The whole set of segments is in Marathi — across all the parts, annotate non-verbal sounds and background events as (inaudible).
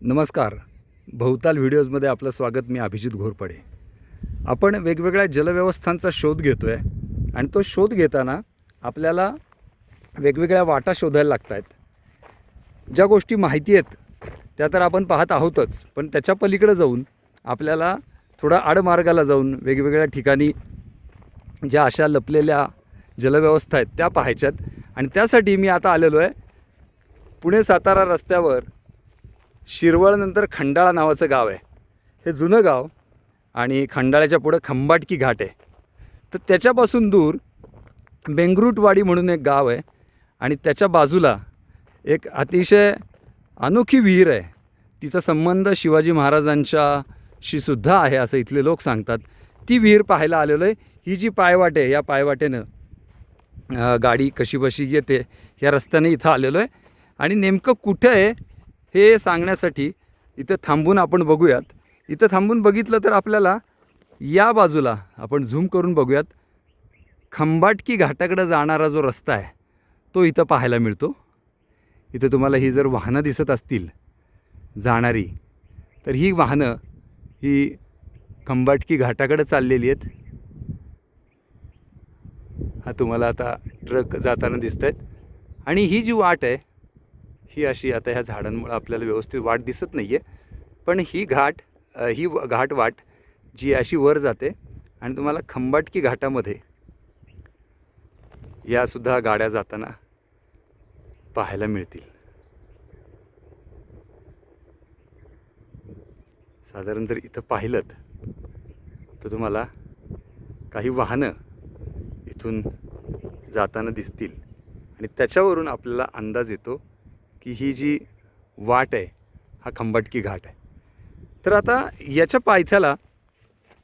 नमस्कार. भोवताल व्हिडिओजमध्ये आपलं स्वागत मी अभिजित घोरपडे. आपण वेगवेगळ्या जलव्यवस्थांचा शोध घेतो आहे आणि तो शोध घेताना आपल्याला वेगवेगळ्या वाटा शोधायला लागत आहेत ज्या गोष्टी माहिती आहेत त्या तर आपण पाहत आहोतच पण त्याच्या पलीकडे जाऊन आपल्याला थोडा आडमार्गाला जाऊन वेगवेगळ्या ठिकाणी ज्या अशा लपलेल्या जलव्यवस्था आहेत त्या पाहायच्यात. आणि त्यासाठी मी आता आलेलो आहे पुणे सातारा रस्त्यावर शिरवळनंतर खंडाळा नावाचं गाव आहे. हे जुनं गाव आणि खंडाळ्याच्या पुढं खंबाटकी घाट आहे. तर त्याच्यापासून दूर बेंगरूटवाडी म्हणून एक गाव आहे आणि त्याच्या बाजूला एक अतिशय अनोखी विहीर आहे. तिचा संबंध शिवाजी महाराजांच्याशी सुद्धा आहे असं इथले लोक सांगतात. ती विहीर पाहायला आलेलो आहे. ही जी पायवाट आहे या पायवाटेनं गाडी कशी बशी येते या रस्त्याने इथं आलेलो आहे. आणि नेमकं कुठं आहे हे सांगण्यासाठी इथं थांबून आपण बघूयात. इथं थांबून बघितलं तर आपल्याला या बाजूला आपण झूम करून बघूयात. खंबाटकी घाटाकडे जाणारा जो रस्ता आहे तो इथं पाहायला मिळतो. इथं तुम्हाला ही जर वाहनं दिसत असतील जाणारी तर ही वाहनं ही खंबाटकी घाटाकडे चाललेली आहेत. हा तुम्हाला आता ट्रक जाताना दिसत आहेत आणि ही जी वाट आहे ही अशी आता ह्या झाडांमुळे आपल्याला व्यवस्थित वाट दिसत नाही आहे पण ही घाट ही घाट वाट जी अशी वर जाते. आणि तुम्हाला खंबाटकी घाटामध्ये यासुद्धा गाड्या जाताना पाहायला मिळतील. साधारण जर इथं पाहिलं तर तुम्हाला काही वाहनं इथून जाताना दिसतील. आणि त्याच्यावरून आपल्याला अंदाज येतो की ही जी वाट आहे हा खंबाटकी घाट आहे. तर आता याच्या पायथ्याला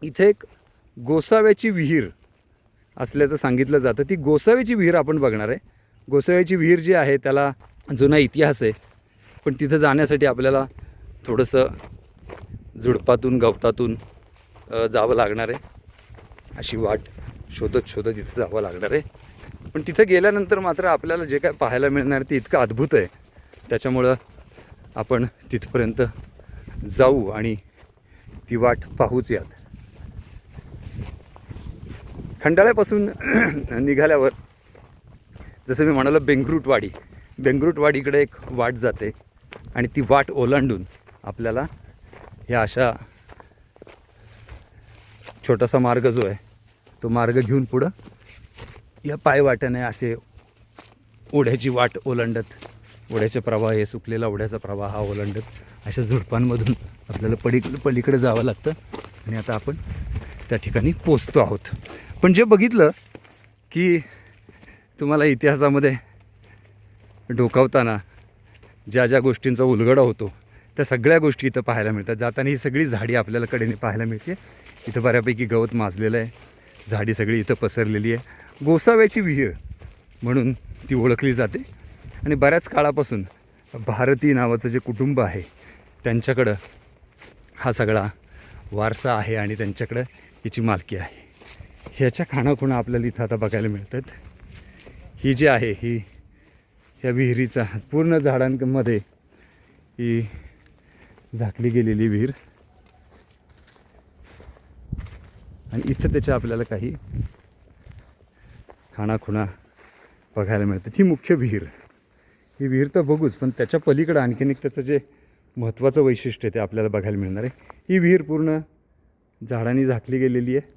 इथे एक गोसाव्याची विहीर असल्याचं सांगितलं जातं. ती गोसाव्याची विहीर आपण बघणार आहे. गोसाव्याची विहीर जी आहे त्याला जुना इतिहास आहे. पण तिथं जाण्यासाठी आपल्याला थोडंसं झुडपातून गवतातून जावं लागणार आहे. अशी वाट शोधत शोधत इथं जावं लागणार आहे. पण तिथं गेल्यानंतर मात्र आपल्याला जे काय पाहायला मिळणार ते इतकं अद्भुत आहे. त्याच्यामुळं आपण तिथपर्यंत जाऊ आणि ती वाट पाहूच यात. खंडाळ्यापासून (clears throat) निघाल्यावर जसं मी म्हणालो बेंगरूटवाडी. बेंगरूटवाडीकडे एक वाट जाते आणि ती वाट ओलांडून आपल्याला ह्या अशा छोटासा मार्ग जो आहे तो मार्ग घेऊन पुढं या पायवाट्याने असे ओढ्याची वाट ओलांडत ओढ्याचे प्रवाह हे सुकलेला ओढ्याचा प्रवाह हा ओलांडत अशा झुडपांमधून आपल्याला पडी पलीकडे जावं लागतं आणि आता आपण त्या ठिकाणी पोचतो आहोत. पण जे बघितलं की तुम्हाला इतिहासामध्ये डोकावताना ज्या ज्या गोष्टींचा उलगडा होतो त्या सगळ्या गोष्टी इथं पाहायला मिळतात. जाताना ही सगळी झाडी आपल्याला कडेने पाहायला मिळते. इथं बऱ्यापैकी गवत माजलेलं आहे. झाडी सगळी इथं पसरलेली आहे. गोसाव्याची विहीर म्हणून ती ओळखली जाते. आणि बऱ्याच काळापासून भारती नावाचं जे कुटुंब आहे त्यांच्याकडं हा सगळा वारसा आहे आणि त्यांच्याकडं हिची मालकी आहे. ह्याच्या खाणाखुणा आपल्याला इथं आता बघायला मिळतात. ही जी आहे ही ह्या विहिरीचा पूर्ण झाडांमध्ये ही झाकली गेलेली विहीर. आणि इथं त्याच्या आपल्याला काही खाणाखुणा बघायला मिळतात. ही मुख्य विहीर. ही विहीर तर बघूच पण त्याच्या पलीकडं आणखीन एक त्याचं जे महत्त्वाचं वैशिष्ट्य आहे ते आपल्याला बघायला मिळणार आहे. ही विहीर पूर्ण झाडांनी झाकली गेलेली आहे.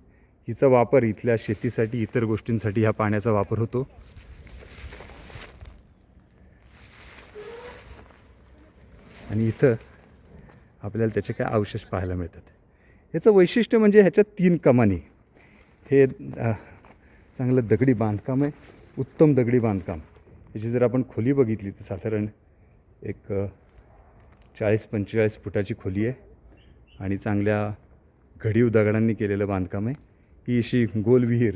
हिचा वापर इथल्या शेतीसाठी इतर गोष्टींसाठी ह्या पाण्याचा वापर होतो. आणि इथं आपल्याला त्याचे काय अवशेष पाहायला मिळतात. ह्याचं वैशिष्ट्य म्हणजे ह्याच्यात तीन कमानी. हे चांगलं दगडी बांधकाम आहे. उत्तम दगडी बांधकाम. याची जर आपण खोली बघितली तर साधारण एक चाळीस पंचेचाळीस फुटाची खोली आहे आणि चांगल्या घडीव दगडांनी केलेलं बांधकाम आहे. ही अशी गोल विहीर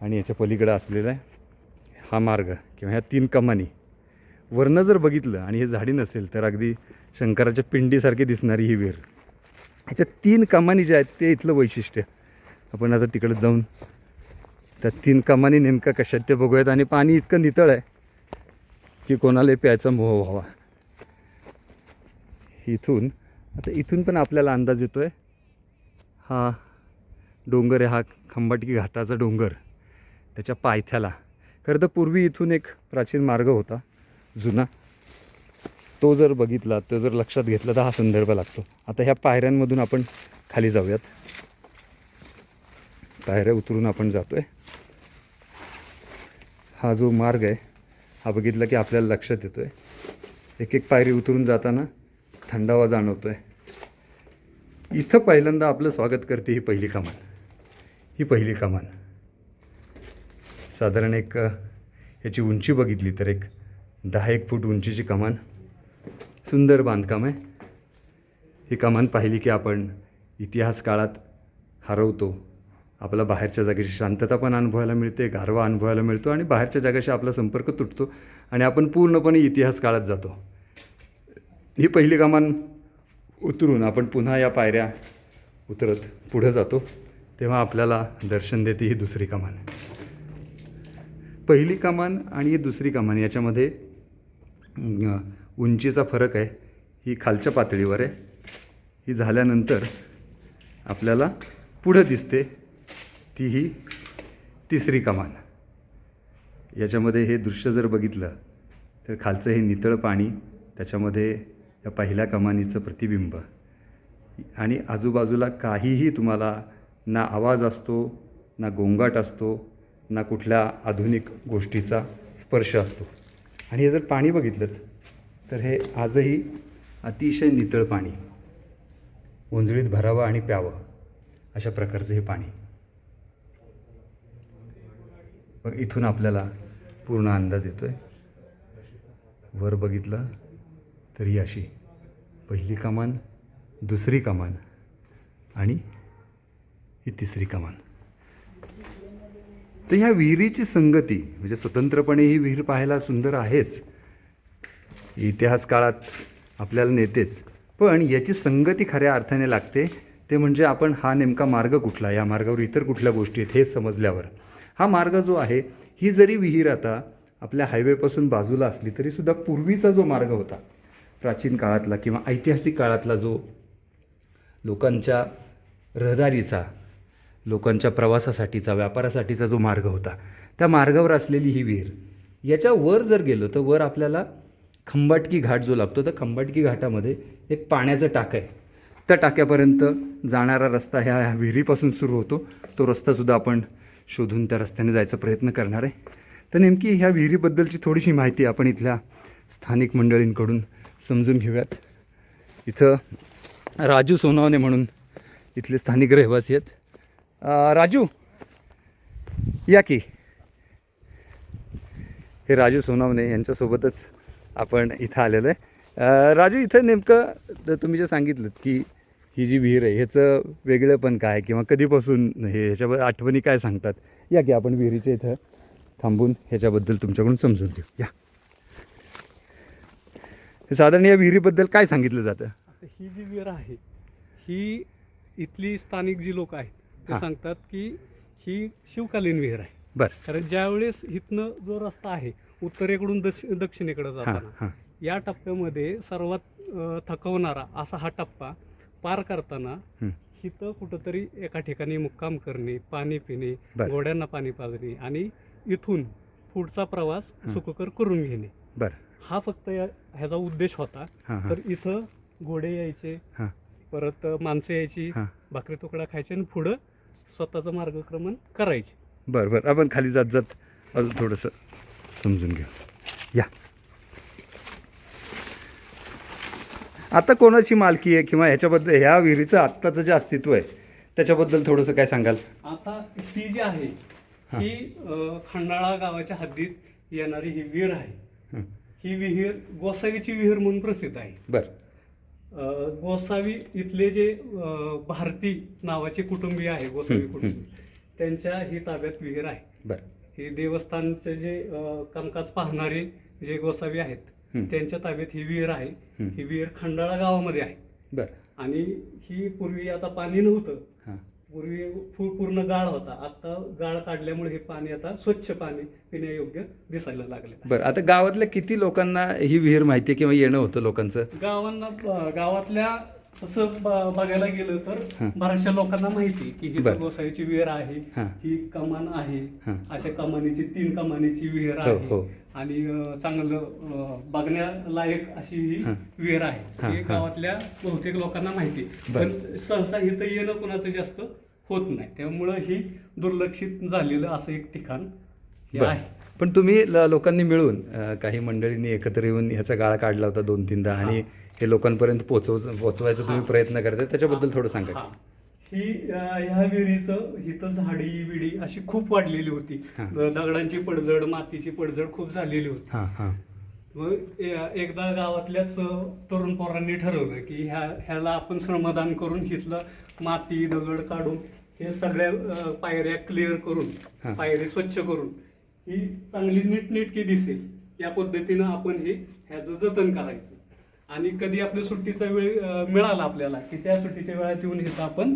आणि याच्या पलीकडं असलेला आहे हा मार्ग किंवा ह्या तीन कमानी. वरनं जर बघितलं आणि हे झाडी नसेल तर अगदी शंकराच्या पिंडीसारखी दिसणारी ही विहीर. ह्याच्या तीन कमानी ज्या आहेत ते इथलं वैशिष्ट्य. आपण आता तिकडं जाऊन त्या तीन कमानी नेमका कशात ते बघूयात. आणि पाणी इतकं नितळ आहे की कोणालाही प्यायचा मोह व्हावा. इथून आता इथून पण आपल्याला अंदाज येतो आहे हा डोंगर आहे हा खंबाटकी घाटाचा डोंगर त्याच्या पायथ्याला. खरं तर पूर्वी इथून एक प्राचीन मार्ग होता जुना. तो जर बघितला तो जर लक्षात घेतला तर हा संदर्भ लागतो. आता ह्या पायऱ्यांमधून आपण खाली जाऊयात. पायऱ्या उतरून आपण जातो आहे हा जो मार्ग आहे हा बघितला की आपल्याला लक्षात येतो आहे एक एक पायरी उतरून जाताना थंडावा जाणवतो आहे इथं पहिल्यांदा आपलं स्वागत करते ही पहिली कमान ही पहिली कमान साधारण एक याची उंची बघितली तर एक दहा एक फूट उंचीची कमान सुंदर बांधकाम आहे. ही कमान पाहिली की आपण इतिहास काळात हरवतो. आपला बाहेरच्या जागेची शांतता पण अनुभवायला मिळते गारवा अनुभवायला मिळतो आणि बाहेरच्या जगाशी आपला संपर्क तुटतो आणि आपण पूर्णपणे इतिहास काळात जातो. ही पहिली कमान उतरून आपण पुन्हा या पायऱ्या उतरत पुढं जातो तेव्हा आपल्याला दर्शन देते ही दुसरी कमान. पहिली कमान आणि ही दुसरी कमान याच्यामध्ये उंचीचा फरक आहे ही खालच्या पातळीवर आहे. ही झाल्यानंतर आपल्याला पुढं दिसते ती ही तिसरी कमान याच्यामध्ये हे दृश्य जर बघितलं तर खालचं हे नितळ पाणी त्याच्यामध्ये या पहिल्या कमानीचं प्रतिबिंब. आणि आजूबाजूला काहीही तुम्हाला ना आवाज असतो ना गोंगाट असतो ना कुठल्या आधुनिक गोष्टीचा स्पर्श असतो. आणि हे जर पाणी बघितलं तर हे आजही अतिशय नितळ पाणी ओंजळीत भरावं आणि प्यावं अशा प्रकारचं हे पाणी. मग इथून आपल्याला पूर्ण अंदाज येतो आहे वर बघितलं तर ही अशी. पहिली कमान दुसरी कमान आणि ही तिसरी कमान. तर ह्या विहिरीची संगती म्हणजे स्वतंत्रपणे ही विहीर पाहायला सुंदर आहेच. इतिहास काळात आपल्याला नेतेच. पण याची संगती खऱ्या अर्थाने लागते ते म्हणजे आपण हा नेमका मार्ग कुठला या मार्गावर इतर कुठल्या गोष्टी आहेत हे समजल्यावर. हा मार्ग जो आहे ही जरी विहीर आता आपल्या हायवेपासून बाजूला असली तरीसुद्धा पूर्वीचा जो मार्ग होता प्राचीन काळातला किंवा ऐतिहासिक काळातला जो लोकांच्या रहदारीचा लोकांच्या प्रवासासाठीचा व्यापारासाठीचा जो मार्ग होता त्या मार्गावर असलेली ही विहीर याच्या वर जर गेलो तर वर आपल्याला खंबाटकी घाट जो लागतो तर खंबाटकी घाटामध्ये एक पाण्याचं टाक आहे. त्या टाक्यापर्यंत जाणारा रस्ता ह्या विहिरीपासून सुरू होतो. तो रस्तासुद्धा आपण शोधून त्या रस्त्याने जायचा प्रयत्न करणार आहे. तर नेमकी ह्या विहिरीबद्दलची थोडीशी माहिती आपण इथल्या स्थानिक मंडळींकडून समजून घेऊयात. इथं राजू सोनावणे म्हणून इथले स्थानिक रहिवासी आहेत. राजू या की. हे राजू सोनावणे यांच्यासोबतच आपण इथं आलेलो आहे. राजू इथं नेमकं तर तुम्ही जे सांगितलं की ही जी विहीर आहे ह्याचं वेगळं पण काय? किंवा कधीपासून हे ह्याच्याबद्दल आठवणी काय सांगतात? या की आपण विहिरीच्या इथं थांबून ह्याच्याबद्दल तुमच्याकडून समजून घेऊ. या. साधारण या विहिरीबद्दल काय सांगितलं जातं? आता ही जी विहीर आहे ही इथली स्थानिक जी लोक आहेत ते. सांगतात की ही शिवकालीन विहीर आहे. बरं. कारण ज्यावेळेस इथनं जो रस्ता आहे उत्तरेकडून दश दक्षिणेकडे जाताना या टप्प्यामध्ये सर्वात थकवणारा असा हा टप्पा पार करताना हं. इथं कुठंतरी एका ठिकाणी मुक्काम करणे पाणी पिणे. घोड्यांना पाणी पाजणे आणि इथून पुढचा प्रवास सुखकर करून घेणे. बरं. हा फक्त या ह्याचा उद्देश होता. तर इथं घोडे यायचे परत माणसं यायची भाकरी तुकडा खायचे आणि पुढं स्वतःचं मार्गक्रमण करायचे. बरं बरं. आपण खाली जात जात अजून थोडंसं समजून घेऊ. या. आता कोणाची मालकी आहे किंवा ह्याच्याबद्दल ह्या विहिरीचं आत्ताचं जे अस्तित्व आहे त्याच्याबद्दल थोडंसं काय सांगाल? आता ही जी आहे ही. खंडाळा गावाच्या हद्दीत येणारी ही विहीर आहे. हं. विहीर गोसावीची विहीर म्हणून प्रसिद्ध आहे. बरं. गोसावी इथले जे भारती नावाचे कुटुंबीय आहे गोसावी. कुटुंबी. त्यांच्या ही ताब्यात विहीर आहे. बरं. हे देवस्थानचे जे कामकाज पाहणारे जे गोसावी आहेत. त्यांच्या ताब्यात ही विहीर आहे. हं. विहीर खंडाळा गावामध्ये आहे. बरं. आणि ही पूर्वी आता पाणी नव्हतं. पूर्वी पूर्ण गाळ होता. आता गाळ काढल्यामुळे हे पाणी आता स्वच्छ पाणी पिण्यायोग्य दिसायला लागले बरं. आता गावातल्या किती लोकांना ही विहीर माहिती किंवा येणं होतं लोकांचं? गावांना गावातल्या तसं ब- बघायला गेलं तर हं. बऱ्याचशा लोकांना माहिती आहे की ही बरं. गोसाईची विहीर आहे हं. ही कमान आहे हं. अशा कमानीची तीन कमानीची विहीर हो, हो. आहे आणि अं, चांगलं अं, बघण्यालायक अशी ही हं. विहीर हं, आहे ही हं. गावातल्या बहुतेक लोकांना माहिती आहे. बरं. पण सहसा इथं येणं कुणाचं जास्त होत नाही त्यामुळं ही दुर्लक्षित झालेलं असं एक ठिकाण हे बरं आहे पण तुम्ही ल- लोकांनी मिळून अ, काही मंडळींनी एकत्र येऊन ह्याचा गाळा काढला होता दोन तीनदा आणि हे लोकांपर्यंत पोचव पोचवायचा तुम्ही हा. प्रयत्न करताय त्याच्याबद्दल थोडं सांगा हा. ही अं, ह्या विहिरीचं हिथं झाडी विडी अशी खूप वाढलेली होती हा. दगडांची पडझड मातीची पडझड खूप झालेली होती हां हां मग ए- एकदा गावातल्याच अं, तरुण पोरांनी ठरवलं की ह्या ह्याला आपण श्रमदान करून हिथलं माती दगड काढून हे सगळ्या अं, पायऱ्या क्लिअर हा. करून पायऱ्या स्वच्छ करून ही चांगली नीटनेटकी दिसेल या पद्धतीनं आपण हे ह्याचं जतन करायचं आणि कधी आपल्या सुट्टीचा वेळ मिळाला आपल्याला की त्या सुट्टीच्या वेळात येऊन इथं आपण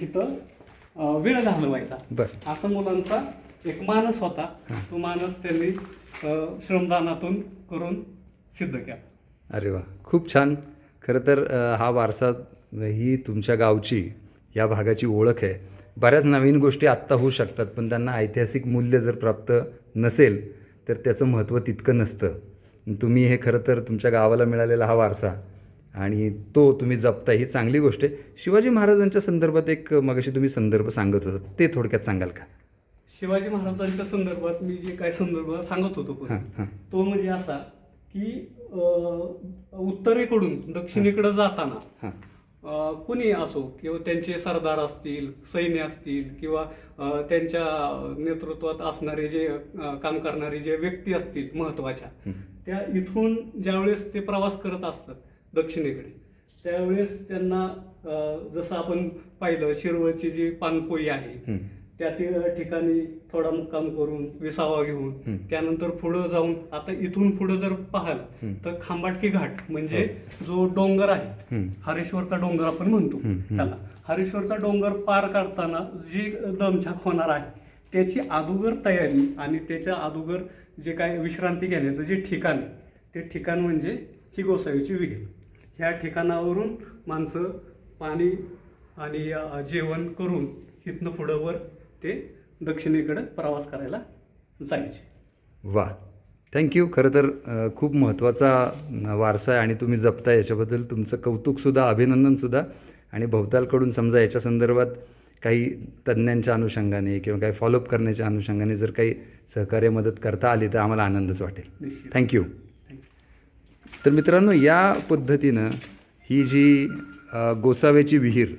इथं वेळ घालवायचा. बरं. असा मुलांचा एक मानस होता. तो मानस त्यांनी श्रमदानातून करून सिद्ध केला. अरे वा खूप छान. खरं तर हा वारसा ही तुमच्या गावची या भागाची ओळख आहे. बऱ्याच नवीन गोष्टी आत्ता होऊ शकतात पण त्यांना ऐतिहासिक मूल्य जर प्राप्त नसेल तर त्याचं महत्त्व तितकं नसतं. तुम्ही हे खरं तर तुमच्या गावाला मिळालेला हा वारसा आणि तो तुम्ही जपता ही चांगली गोष्ट आहे. शिवाजी महाराजांच्या संदर्भात एक मगाशी तुम्ही संदर्भ सांगत होता ते थोडक्यात सांगाल का? शिवाजी महाराजांच्या संदर्भात मी जे काय संदर्भ सांगत होतो तो म्हणजे असा की उत्तरेकडून दक्षिणेकडे जाताना कुणी असो किंवा त्यांचे सरदार असतील सैन्य असतील किंवा त्यांच्या नेतृत्वात असणारे जे काम करणारे जे व्यक्ती असतील महत्त्वाच्या. त्या इथून ज्यावेळेस ते प्रवास करत असतात दक्षिणेकडे त्यावेळेस त्यांना जसं आपण पाहिलं शिरवळची जी पानपोई आहे हं. त्या ति- ठिकाणी थोडा मुक्काम करून विसावा हं. घेऊन त्यानंतर पुढं जाऊन आता इथून पुढं जर पाहाल हं. तर खांबाटकी घाट म्हणजे जो डोंगर आहे हं. हरेश्वरचा डोंगर आपण म्हणतो हं, हं. त्याला हरेश्वरचा डोंगर पार करताना जी दमछाक होणार आहे त्याची अगोदर तयारी आणि त्याच्या अगोदर जे काय विश्रांती घेण्याचं जे ठिकाण आहे ते ठिकाण म्हणजे ही गोसावीची विहीर. ह्या ठिकाणावरून माणसं पाणी आणि जेवण करून इथनं पुढं वर ते दक्षिणेकडे प्रवास करायला जायचे. वा. थँक्यू खरं तर खूप महत्त्वाचा वारसा आहे आणि तुम्ही जपता याच्याबद्दल तुमचं कौतुकसुद्धा अभिनंदनसुद्धा आणि भवतालकडून समजा याच्या संदर्भात काही तज्ज्ञांच्या अनुषंगाने किंवा काही फॉलोअप करण्याच्या अनुषंगाने जर काही सहकार्य मदत करता आली तर आम्हाला आनंदच वाटेल. थँक्यू तर मित्रांनो या पद्धतीनं ही जी गोसाव्याची विहीर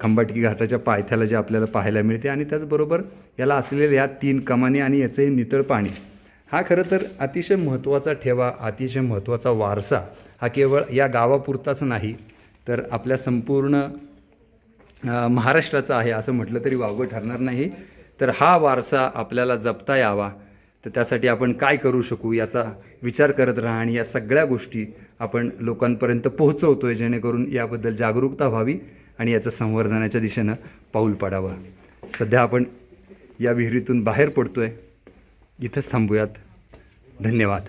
खंबाटकी घाटाच्या पायथ्याला जी आपल्याला पाहायला मिळते आणि त्याचबरोबर याला असलेल्या या तीन कमानी आणि याचं हे नितळ पाणी हा खरं तर अतिशय महत्त्वाचा ठेवा अतिशय महत्त्वाचा वारसा हा केवळ या गावापुरताच नाही तर आपल्या संपूर्ण महाराष्ट्राचा आहे असं म्हटलं तरी वावगं ठरणार नाही. तर हा वारसा आपल्याला जपता यावा. तर त्यासाठी आपण काय करू शकू याचा विचार करत राहा आणि या सगळ्या गोष्टी आपण लोकांपर्यंत पोहोचवतो आहे जेणेकरून याबद्दल जागरूकता व्हावी आणि याचं संवर्धनाच्या दिशेनं पाऊल पाडावं. सध्या आपण या विहिरीतून बाहेर पडतो आहे इथंच थांबूयात. धन्यवाद.